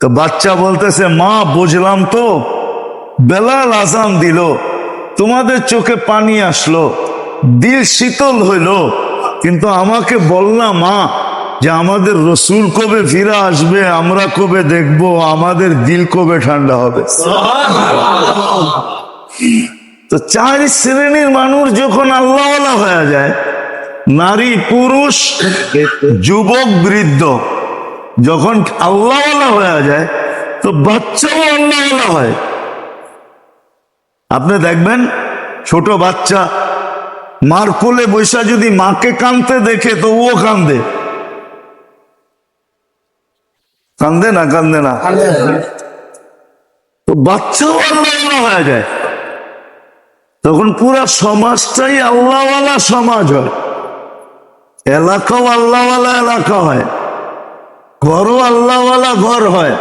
তো বাচ্চা বলতেছে মা বুঝলাম তো। বেলাল আজান দিল তোমাদের চোখে পানি আসলো দিল শীতল হইল কিন্তু আমাকে বললাম মা যে আমাদের রসুল কবে ফিরে আসবে আমরা কবে দেখব আমাদের দিল কবে ঠান্ডা হবে? তো চার শ্রেণির মানুষ যখন আল্লাহওয়ালা হয়ে যায় নারী পুরুষ যুবক বৃদ্ধ যখন আল্লাহওয়ালা হয়ে যায় তো বাচ্চাও আল্লাহওয়ালা হয়। আপনি দেখবেন ছোট বাচ্চা মার কোলে বৈশা যদি মাকে কানতে দেখে তো ও কান্দে কান্দে না কান্দে না? তো বাচ্চাও আল্লাহওয়ালা হয়ে যায়। তখন পুরা সমাজটাই আল্লাহওয়ালা সমাজ হয়। এলাকাও আল্লাহওয়ালা এলাকা হয়। ঘরও আল্লাহওয়ালা ঘর হয়।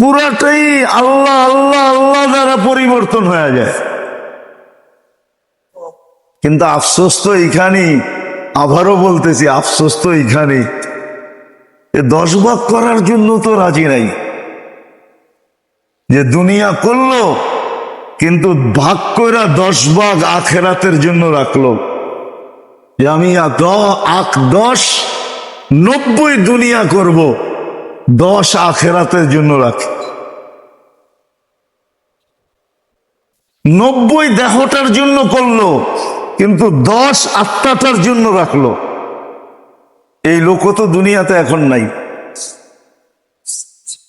পুরাটাই আল্লাহ আল্লাহ আল্লাহ দ্বারা পরিবর্তন হয়ে যায়। কিন্তু আফসোস তো এইখানেই, আবারও বলতেছি, আফসোস তো এইখানেই। এ দশ ভাগ করার জন্য তো রাজি নাই। যে দুনিয়া করল, কিন্তু ভাগ করে দশ ভাগ আখেরাতের জন্য রাখল। যে আমি দশ নব্বই দুনিয়া করব, দশ আখেরাতের জন্য রাখি। নব্বই দেহটার জন্য করল, কিন্তু দশ আত্মাটার জন্য রাখল। এই লোক তো দুনিয়াতে এখন নাই।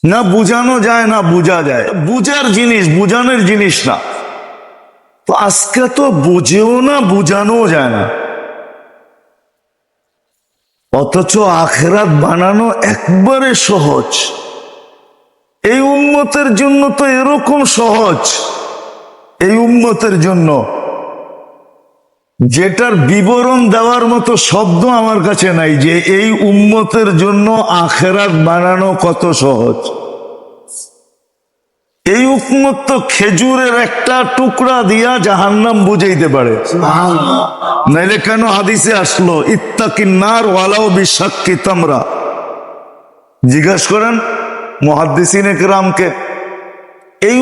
না বুঝানো যায়, না বুঝা যায়। বুঝার জিনিস, বুঝানোর জিনিস না। তো আজকে তো বুঝেও না, বুঝানোও যায় না। অথচ আখেরাত বানানো একবারে সহজ। এই উন্মতের জন্য তো এরকম সহজ। এই উন্মতের জন্য যেটার বিবরণ দেওয়ার মতো শব্দ আমার কাছে নাই যে এই উন্মতের জন্য আখেরাত বানানো কত সহজ। এই উম্মত তো খেজুরের একটা টুকরা দিয়া জাহান্নাম বুঝাইতে পারে। নাইলে কেন হাদিসে আসলো ইত্তাকিন্নার ওয়ালাও বিশাক্কি তামরা জিজ্ঞাসা করেন মহাদ্দিসিন একরামকে এই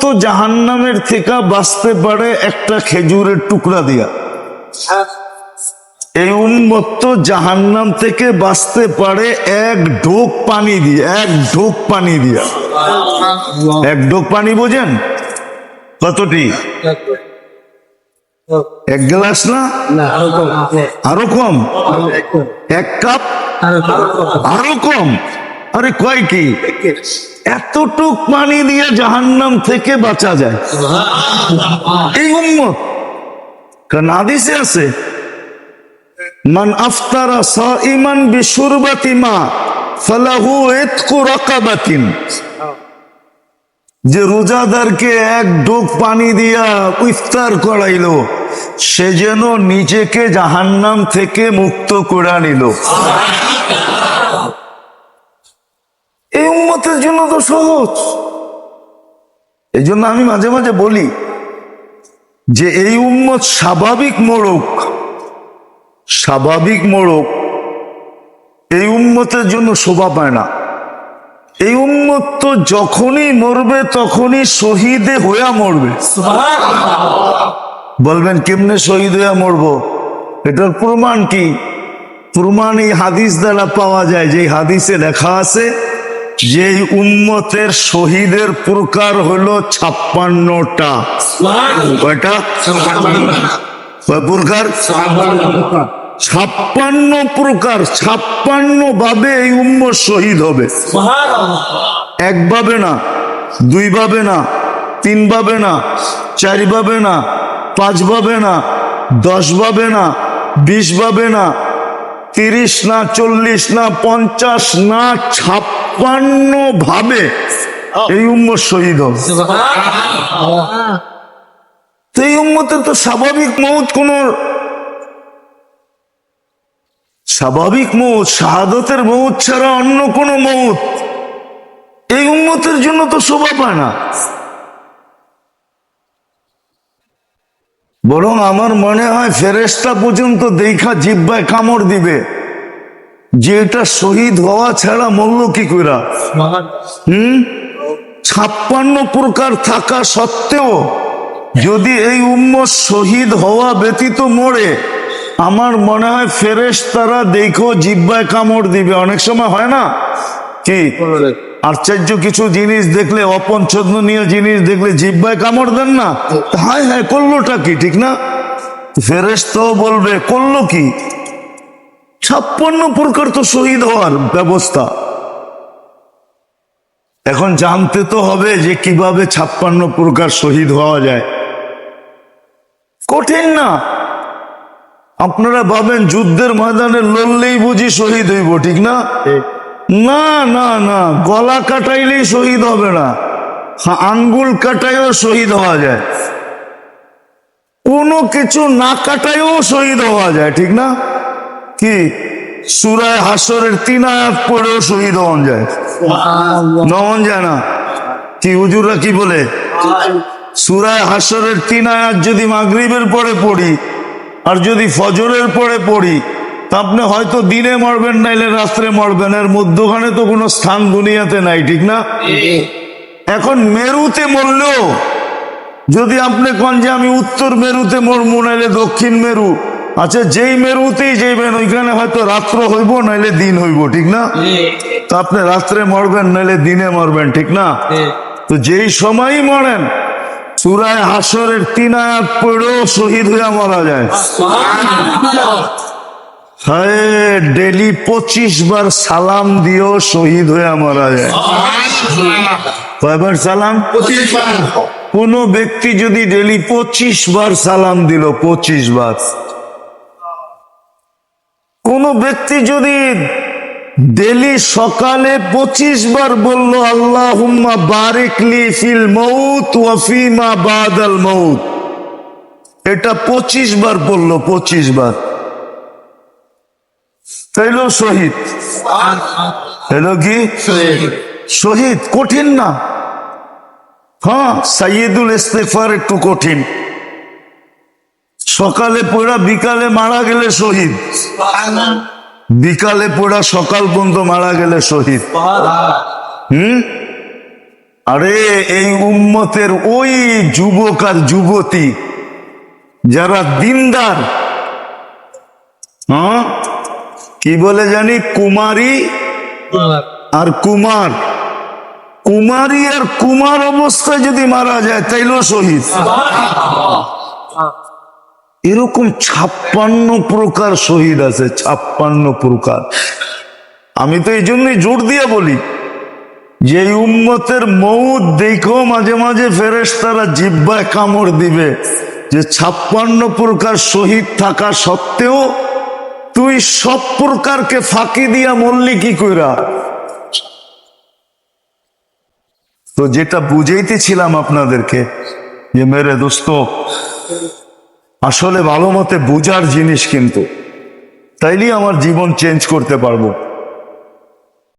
তো জাহান্নামের থেকে বাঁচতে পারে একটা খেজুরের টুকরা দিয়া। এই উম্মত তো জাহান্নাম থেকে বাঁচতে পারে এক ঢোক পানি দিয়ে এক ঢোক পানি দিয়া। এক ঢোক পানি বোঝেন? কতটি? এক গ্লাস না? আরও কম। এক কাপ? আরও কম। আরে কয় কি? এতটুক পানি দিয়ে জাহান্নাম থেকে বাঁচা যায়। এই উম্মত কারণ আদিসে আছে? মান আফতারা সাইমান বিশুরবাতি মা ফালাহু ইতকু রাকাবাতিন। যে রোজাদারকে এক ডোক পানি দিয়া ইফতার করাইলো, সে যেন নিজেকে জাহান্নাম থেকে মুক্ত করে নিল। এই উম্মতের জন্য তো সহজ। এই জন্য আমি মাঝে মাঝে বলি যে, এই উম্মত স্বাভাবিক মোড়ক। স্বাভাবিক মোড়ক এই উম্মতের জন্য শোভা পায় না। এই উম্মত তো যখনই মরবে তখনই শহীদে হইয়া মরবে। বলবেন কেমনে শহীদ হইয়া মরবো? এটার প্রমাণ কি? প্রমাণ এই হাদিস দ্বারা পাওয়া যায় যে হাদিসে লেখা আছে যে এই উম্মতের শহীদের প্রকার হলো ছাপ্পান্নটা। কয়টা? কয় প্রকার? ছাপ্পান্ন প্রকার ছাপ্পান্ন ভাবে এই উম্মত শহীদ হবে। এক একভাবে না দুই ভাবে না তিন ভাবে না চারি ভাবে না পাঁচ ভাবে না দশ ভাবে না বিশ ভাবে না তিরিশ না চল্লিশ না পঞ্চাশ না ছাপ্পান্ন ভাবে এই উম্মত শহীদ হবে। তো এই উম্মতের তো স্বাভাবিক মৌত কোন স্বাভাবিক মৌত শাহাদতের মৌত ছাড়া অন্য কোনো মৌত। এই উন্মতের জন্য তো শোভা পায় না। বরং আমার মনে হয় ফেরেস্তা পর্যন্ত দেখা জিব্বায় কামড় দিবে। যে এটা শহীদ হওয়া ছাড়া মরল কি কইরা? হম? ছাপ্পান্ন প্রকার থাকা সত্ত্বেও যদি এই উম্মত শহীদ হওয়া ব্যতীত মরে, আমার মনে হয় ফেরেশ তারা দেখো জিব্বায় কামড় দিবে। অনেক সময় হয় না? কি? আশ্চর্য কিছু জিনিস দেখলে অপঞ্চনীয় জিনিস দেখলে জিব্বায় কামড় দেন না? হায় হায়, করলোটা কি? ঠিক না? ফেরেশ তো বলবে, করল কি? ছাপ্পান্ন প্রকার তো শহীদ হওয়ার ব্যবস্থা। এখন জানতে তো হবে যে কীভাবে ছাপ্পান্ন প্রকার শহীদ হওয়া যায়। কঠিন না। আপনারা ভাবেন যুদ্ধের ময়দানে লড়লেই বুঝি শহীদ হইব ঠিক না? না না না গলা কাটাইলেই শহীদ হবে না। হ্যাঁ, আঙ্গুল কাটাইও শহীদ হওয়া যায়। কোনো কিছু না কাটাইও শহীদ হওয়া যায় ঠিক না? কি? সুরায় হাসরের তিন আয়াত পড়েও শহীদ হওয়া যায়। নমন যায় না। কি হুজুররা কি বলে? সুরায় হাসরের তিন আয়াত যদি মাগরিবের পরে পড়ি আর যদি ফজরের পরে পড়ি তা আপনি হয়তো দিনে মরবেন নাইলে রাত্রে মরবেন। এর মধ্যখানে তো কোনো স্থান দুনিয়াতে নাই ঠিক না? এখন মেরুতে মরলেও যদি আপনি কন যে আমি উত্তর মেরুতে মরমু নাইলে দক্ষিণ মেরু আচ্ছা যেই মেরুতেই যাইবেন ওইখানে হয়তো রাত্র হইব নাইলে দিন হইব ঠিক না? তো আপনি রাত্রে মরবেন নাইলে দিনে মরবেন ঠিক না? তো যেই সময়ই মরেন সুরায় হাসরের তিন আয়াত পড়েও শহীদ হইয়া মারা যায়। হ্যাঁ ডেলি পঁচিশ বার সালাম দিয়েও শহীদ হইয়া মারা যায়। কয়বার সালাম? কোন ব্যক্তি যদি ডেলি পঁচিশ বার সালাম দিল, পঁচিশ বার। কোন ব্যক্তি যদি ডেলি সকালে পঁচিশ বার বলল আল্লাহ বারিকলি ফিল মৌত ওয়াফিমা বাদাল মৌত এটা পঁচিশ বার বলল পঁচিশ বার। তাইলো শহীদ। এলো কি? শহীদ। কঠিন না। হ্যাঁ সাইয়েদুল ইস্তেফার একটু কঠিন। সকালে পড়া বিকালে মারা গেলে শহীদ। বিকালে পড়া সকাল পর্যন্ত মারা গেলে শহীদ। হুম? আরে, এই উম্মতের ওই যুবক আর যুবতী, যারা দিনদার হ্যাঁ? কি বলে জানি? কুমারী আর কুমার। কুমারী আর কুমার অবস্থায় যদি মারা যায়, তাইলেও শহীদ। এরকম ছাপ্পান্ন প্রকার শহীদ আছে, ছাপ্পান্ন প্রকার। আমি তো এই জন্যই জোর দিয়ে বলি যে উম্মতের মৌত দেখো মাঝে মাঝে ফেরেস তারা জিব্বায় কামড় দিবে যে ছাপ্পান্ন প্রকার শহীদ থাকা সত্ত্বেও তুই সব প্রকারকে ফাঁকি দিয়া মরলি কি কইরা? তো যেটা বুঝাইতেছিলাম আপনাদেরকে যে, মেরে দোস্ত আসলে ভালো মতে বুঝার জিনিস কিন্তু। তাইলেই আমার জীবন চেঞ্জ করতে পারব।